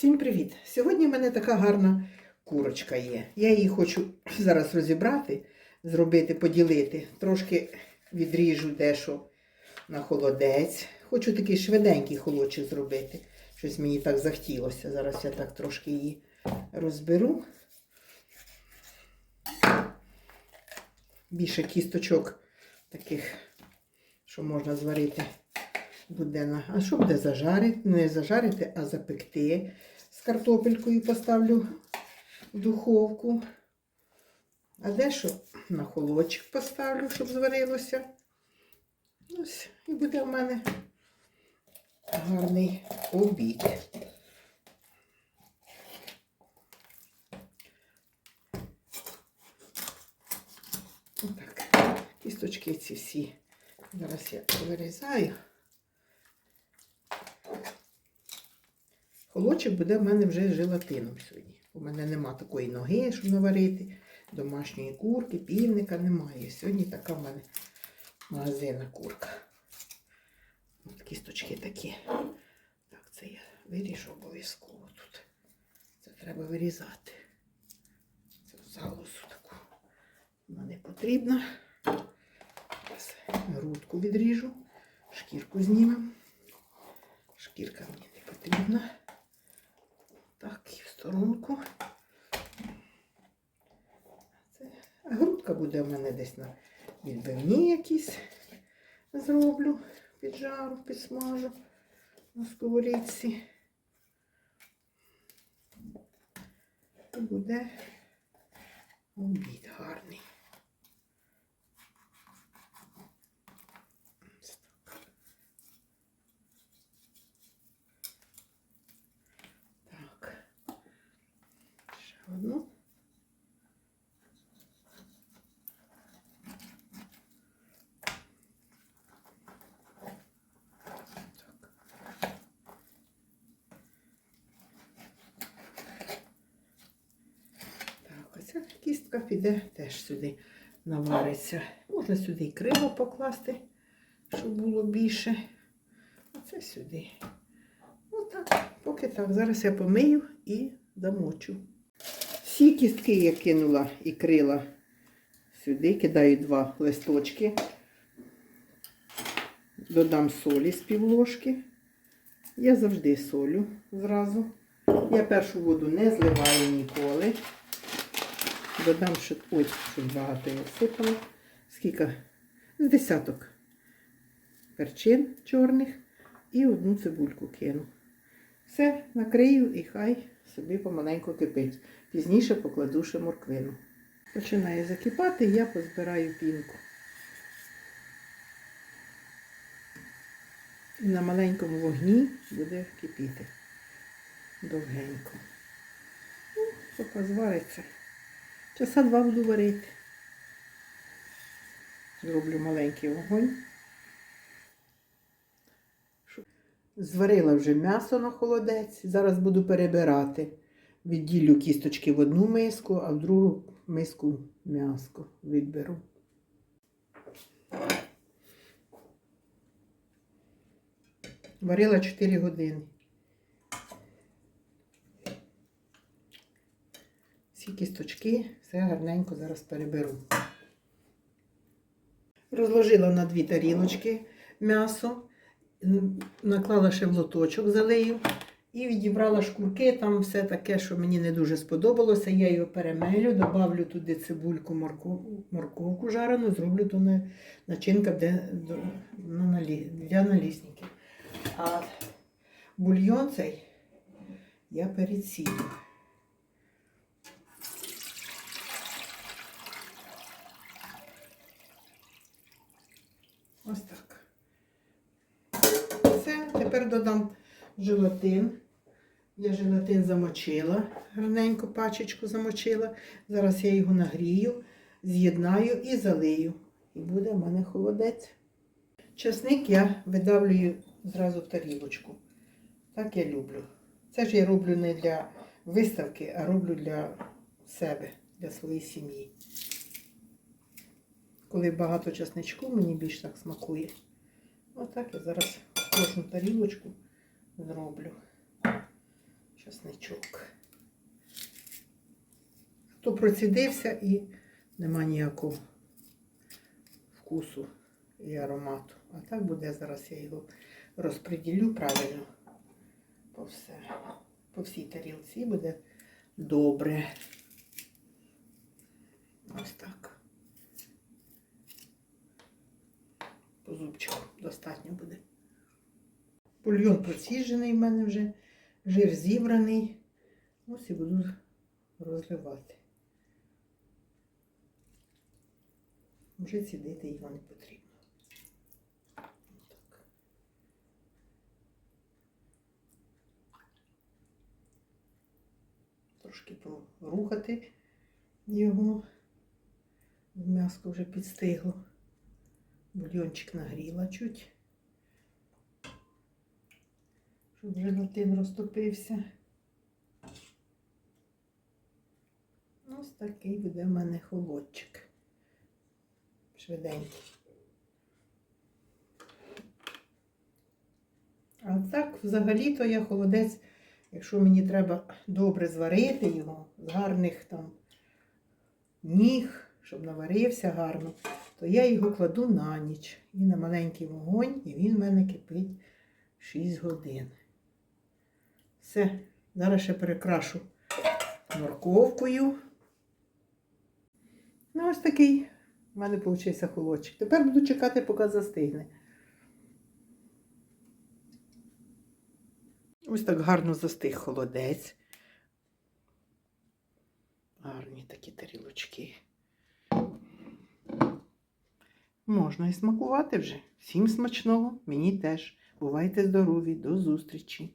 Всім привіт! Сьогодні в мене така гарна курочка є. Я її хочу зараз розібрати, зробити, поділити. Трошки відріжу дещо на холодець. Хочу такий швиденький холодчик зробити. Щось мені так захотілося. Зараз я так трошки її розберу. Більше кісточок таких, що можна зварити. Буде на... А що буде зажарити? Не зажарити, а запекти. З картопелькою поставлю в духовку. А дещо на холодчик поставлю, щоб зварилося. Ось, і буде в мене гарний обід. Отак. Кісточки ці всі. Зараз я вирізаю. Холодчик буде в мене вже з желатином сьогодні. У мене нема такої ноги, щоб наварити. Домашньої курки, півника немає. Сьогодні така в мене магазинна курка. От кісточки такі. Так, це я виріжу обов'язково тут. Це треба вирізати. В залозу таку. Вона не потрібна. Зараз грудку відріжу, шкірку знімемо. Шкірка мені не потрібна. Так, і в сторонку. Це грудка буде в мене десь на відбивні якісь зроблю, піджару, підсмажу на сковорідці. І буде обід гарний. Ось так. Так. Ще одну. Так. Так, оця кістка піде теж сюди навариться. Можна сюди і криво покласти, щоб було більше. Оце сюди. Отак, поки так. Зараз я помию і замочу. Всі кістки я кинула і крила сюди, кидаю два листочки. Додам солі з півложки. Я завжди солю зразу. Я першу воду не зливаю ніколи. Додам ще, ой, щоб багато я всипала. Скільки? З десяток перчин чорних і одну цибульку кину. Все, накрию і хай собі помаленьку кипить. Пізніше покладу ще морквину. Починає закипати, я позбираю пінку. І на маленькому вогні буде кипіти довгенько. Ну, поки звариться. Часа два буду варити. Зроблю маленький вогонь. Зварила вже м'ясо на холодець. Зараз буду перебирати. Відділю кісточки в одну миску, а в другу миску м'яско відберу. Варила 4 години. Кісточки, все гарненько зараз переберу. Розложила на дві тарілочки м'ясо, наклала ще в лоточок, залию і відібрала шкурки, там все таке, що мені не дуже сподобалося. Я його перемелю, добавлю туди цибульку, морковку, морковку жарену, зроблю то на- начинка налі- для налісників. А бульйон цей я перецію. Ось так. Все, тепер додам желатин. Я желатин замочила, гарненько пачечку замочила. Зараз я його нагрію, з'єднаю і залию. І буде в мене холодець. Часник я видавлюю зразу в тарілочку. Так я люблю. Це ж я роблю не для виставки, а роблю для себе, для своєї сім'ї. Коли багато часничку, мені більш так смакує. Отак я зараз кожну тарілочку зроблю. часничок. То процідився і нема ніякого вкусу і аромату. А так буде зараз я його розподілю правильно по все. По всій тарілці буде добре. Ось так. По зубчику достатньо буде. Бульйон проціжений в мене вже, жир зібраний. Ось і буду розливати. Вже цідити його не потрібно. Так. Трошки порухати його. М'яско вже підстигло. Бульйончик нагріла чуть. Щоб желатин розтопився. Ось такий буде в мене холодчик. Швиденький. А так, взагалі-то я холодець, якщо мені треба добре зварити його, з гарних там ніг, щоб наварився гарно, то я його кладу на ніч і на маленький вогонь, і він в мене кипить 6 годин. Все, зараз ще перекрашу морковкою. Ну, ось такий в мене вийшов холодчик. Тепер буду чекати, поки застигне. Ось так гарно застиг холодець. Гарні такі тарілочки. Можна і смакувати вже. Всім смачного, мені теж. Бувайте здорові, до зустрічі!